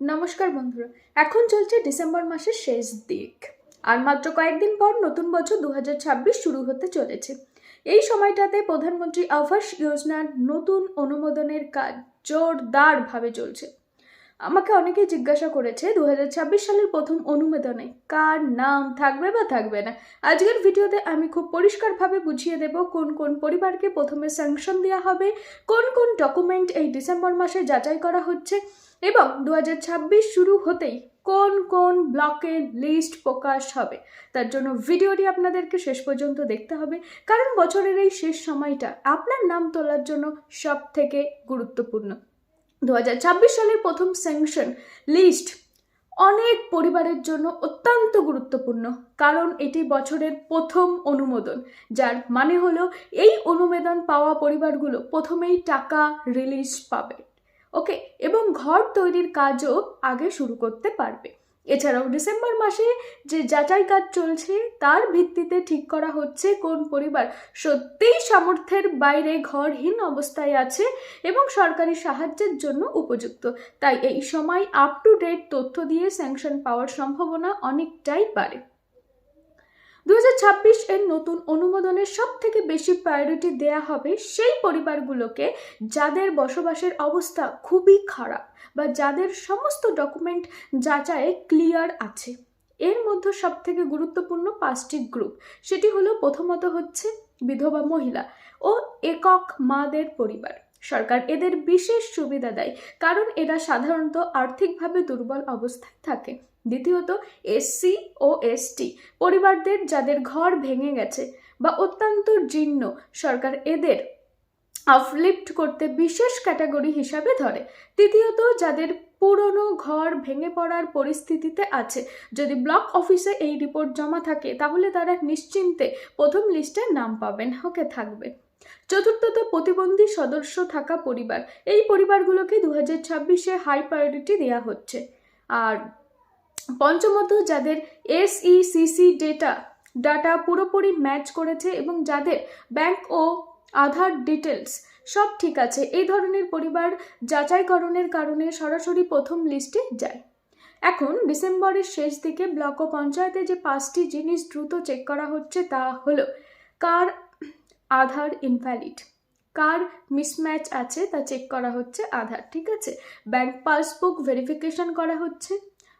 নমস্কার বন্ধুরা, এখন চলছে ডিসেম্বর মাসের শেষ দিক। আর মাত্র কয়েকদিন পর নতুন বছর দু হাজার ছাব্বিশ শুরু হতে চলেছে। এই সময়টাতে প্রধানমন্ত্রী আবাস যোজনার নতুন অনুমোদনের কাজ জোরদারভাবে চলছে। আমাকে অনেকেই জিজ্ঞাসা করেছে দু হাজার ছাব্বিশ সালের প্রথম অনুমোদনে কার নাম থাকবে বা থাকবে না। আজকের ভিডিওতে আমি খুব পরিষ্কারভাবে বুঝিয়ে দেব কোন কোন পরিবারকে প্রথমে স্যাংশন দেওয়া হবে, কোন কোন ডকুমেন্ট এই ডিসেম্বর মাসে যাচাই করা হচ্ছে এবং দু হাজার ছাব্বিশ শুরু হতেই কোন কোন ব্লকের লিস্ট প্রকাশ হবে। তার জন্য ভিডিওটি আপনাদেরকে শেষ পর্যন্ত দেখতে হবে, কারণ বছরের এই শেষ সময়টা আপনার নাম তোলার জন্য সব থেকে গুরুত্বপূর্ণ। দু হাজার ছাব্বিশ সালের প্রথম স্যাংশন লিস্ট অনেক পরিবারের জন্য অত্যন্ত গুরুত্বপূর্ণ, কারণ এটি বছরের প্রথম অনুমোদন, যার মানে হলো এই অনুমোদন পাওয়া পরিবারগুলো প্রথমেই টাকা রিলিজ পাবে। ওকে এবং ঘর তৈরির কাজও আগে শুরু করতে পারবে। এছাড়াও ডিসেম্বর মাসে যে যাচাই কাজ চলছে, তার ভিত্তিতে ঠিক করা হচ্ছে কোন পরিবার সত্যিই সামর্থ্যের বাইরে ঘরহীন অবস্থায় আছে এবং সরকারি সাহায্যের জন্য উপযুক্ত। তাই এই সময় আপ টু ডেট তথ্য দিয়ে স্যাংশন পাওয়ার সম্ভাবনা অনেকটাই বাড়ে। দু হাজার ছাব্বিশ এর নতুন অনুমোদনের সব থেকে বেশি প্রায়োরিটি দেয়া হবে সেই পরিবারগুলোকে যাদের বসবাসের অবস্থা খুবই খারাপ বা যাদের সমস্ত ডকুমেন্ট যাচাইয়ে ক্লিয়ার আছে। এর মধ্যে সব থেকে গুরুত্বপূর্ণ পাঁচটি গ্রুপ সেটি হলো প্রথমত হচ্ছে বিধবা মহিলা ও একক মাদের পরিবার। সরকার এদের বিশেষ সুবিধা দেয়, কারণ এরা সাধারণত আর্থিকভাবে দুর্বল অবস্থায় থাকে। দ্বিতীয়ত এসসি ও এসটি পরিবারদের যাদের ঘর ভেঙে গেছে বা অত্যন্ত জীর্ণ, সরকার এদের আপলিফ্ট করতে বিশেষ ক্যাটাগরি হিসাবে ধরে। তৃতীয়ত, যাদের পুরনো ঘর ভেঙে পড়ার পরিস্থিতিতে আছে, যদি ব্লক অফিসে এই রিপোর্ট জমা থাকে, তাহলে তারা নিশ্চিন্তে প্রথম লিস্টে নাম পাবেন, ওকে থাকবে। চতুর্থত প্রতিবন্ধী সদস্য থাকা পরিবার। এই পরিবারগুলোকে দু হাজার ছাব্বিশে হাই প্রায়োরিটি দেওয়া হচ্ছে। আর পঞ্চমত, যাদের এসইসিসি ডেটা ডাটা পুরোপুরি ম্যাচ করেছে এবং যাদের ব্যাংক ও আধার ডিটেলস সব ঠিক আছে, এই ধরনের পরিবার যাচাইকরণের কারণে সরাসরি প্রথম লিস্টে যায়। এখন ডিসেম্বরের শেষ দিকে ব্লক ও পঞ্চায়েতে যে পাঁচটি জিনিস দ্রুত চেক করা হচ্ছে তা হলো, কার আধার ইনভ্যালিড কার মিসম্যাচ আছে তা চেক করা হচ্ছে আধার, ঠিক আছে? ব্যাংক পাসবুক ভেরিফিকেশন করা হচ্ছে।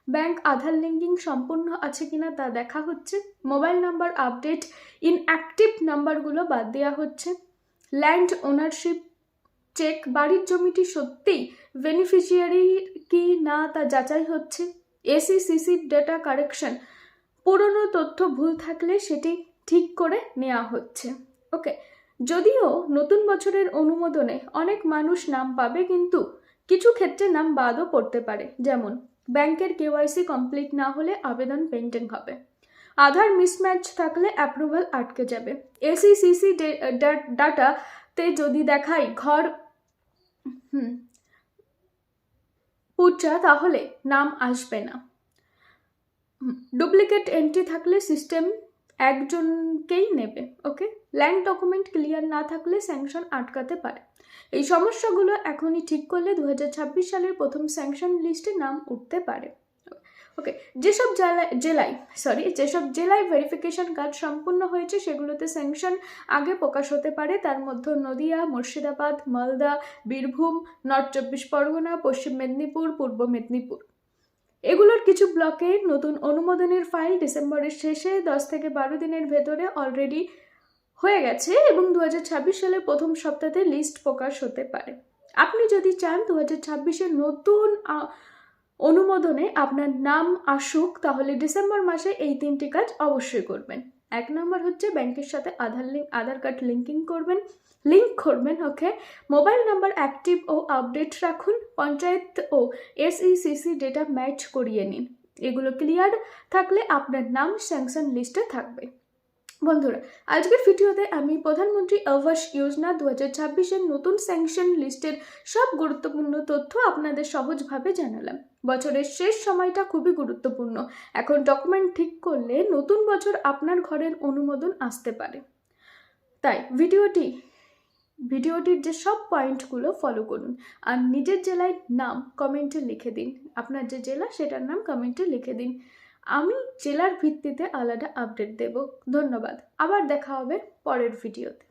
ব্যাংক আধার লিঙ্কিং সম্পূর্ণ আছে কিনা তা দেখা হচ্ছে। মোবাইল নাম্বার আপডেট ইনঅ্যাক্টিভ নাম্বারগুলো বাদ দেওয়া হচ্ছে। ল্যান্ড ওনারশিপ চেক বাড়ির জমিটি সত্যিই বেনিফিশিয়ারি কি না তা যাচাই হচ্ছে। এসিসিসির ডেটা কারেকশন পুরনো তথ্য ভুল থাকলে সেটি ঠিক করে নেওয়া হচ্ছে। ওকে যদিও নতুন বছরের অনুমোদনে অনেক মানুষ নাম পাবে কিন্তু কিছু ক্ষেত্রে নাম বাদও পড়তে পারে। যেমন, ব্যাংকের কেওয়াইসি কমপ্লিট না হলে আবেদন পেন্ডিং হবে। আধার মিসম্যাচ থাকলে অ্যাপ্রুভাল আটকে যাবে। এসিসিসি ডাটাতে যদি দেখাই ঘর, হুম পুচা তাহলে নাম আসবে না। ডুপ্লিকেট এন্ট্রি থাকলে সিস্টেম একজনকেই নেবে ওকে ল্যান্ড ডকুমেন্ট ক্লিয়ার না থাকলে স্যাংশন আটকাতে পারে। এই সমস্যাগুলো এখনই ঠিক করলে দু হাজার ছাব্বিশ সালের প্রথম স্যাংশন লিস্টে নাম উঠতে পারে ওকে যেসব জেলায় জেলায় সরি যেসব জেলায় ভেরিফিকেশন কাজ সম্পূর্ণ হয়েছে, সেগুলোতে স্যাংশন আগে প্রকাশ হতে পারে। তার মধ্যে নদিয়া, মুর্শিদাবাদ, মালদা, বীরভূম, নর্থ চব্বিশ পরগনা, পশ্চিম মেদিনীপুর, পূর্ব মেদিনীপুর। এগুলোর কিছু ব্লকে নতুন অনুমোদনের ফাইল ডিসেম্বরের শেষে দশ থেকে বারো দিনের ভেতরে অলরেডি হয়ে গেছে এবং দু সালের প্রথম সপ্তাহে লিস্ট প্রকাশ হতে পারে। আপনি যদি চান দু হাজার নতুন অনুমোদনে আপনার নাম আসুক, তাহলে ডিসেম্বর মাসে এই তিনটি কাজ অবশ্যই করবেন। এক নম্বর হচ্ছে ব্যাংকের সাথে Aadhaar link Aadhaar card linking করবেন। লিঙ্ক করবেন ওকে মোবাইল নাম্বার অ্যাক্টিভ ও আপডেট রাখুন। পঞ্চায়েত ও এসইসিসি ডেটা ম্যাচ করিয়ে নিন। এগুলো ক্লিয়ার থাকলে আপনার নাম স্যাংশন লিস্টে থাকবে। বন্ধুরা, আজকের ভিডিওতে আমি প্রধানমন্ত্রী আবাস যোজনা দু হাজার ছাব্বিশের নতুন স্যাংশন লিস্টের সব গুরুত্বপূর্ণ তথ্য আপনাদের সহজভাবে জানালাম। বছরের শেষ সময়টা খুবই গুরুত্বপূর্ণ। এখন ডকুমেন্ট ঠিক করলে নতুন বছর আপনার ঘরের অনুমোদন আসতে পারে। তাই ভিডিওটি, ভিডিওটির যে সব পয়েন্টগুলো ফলো করুন আর নিজের জেলায় নাম কমেন্টে লিখে দিন। আপনার যে জেলা, সেটার নাম কমেন্টে লিখে দিন। আমি জেলার ভিত্তিতে আলাদা আপডেট দেব। ধন্যবাদ। আবার দেখা হবে পরের ভিডিওতে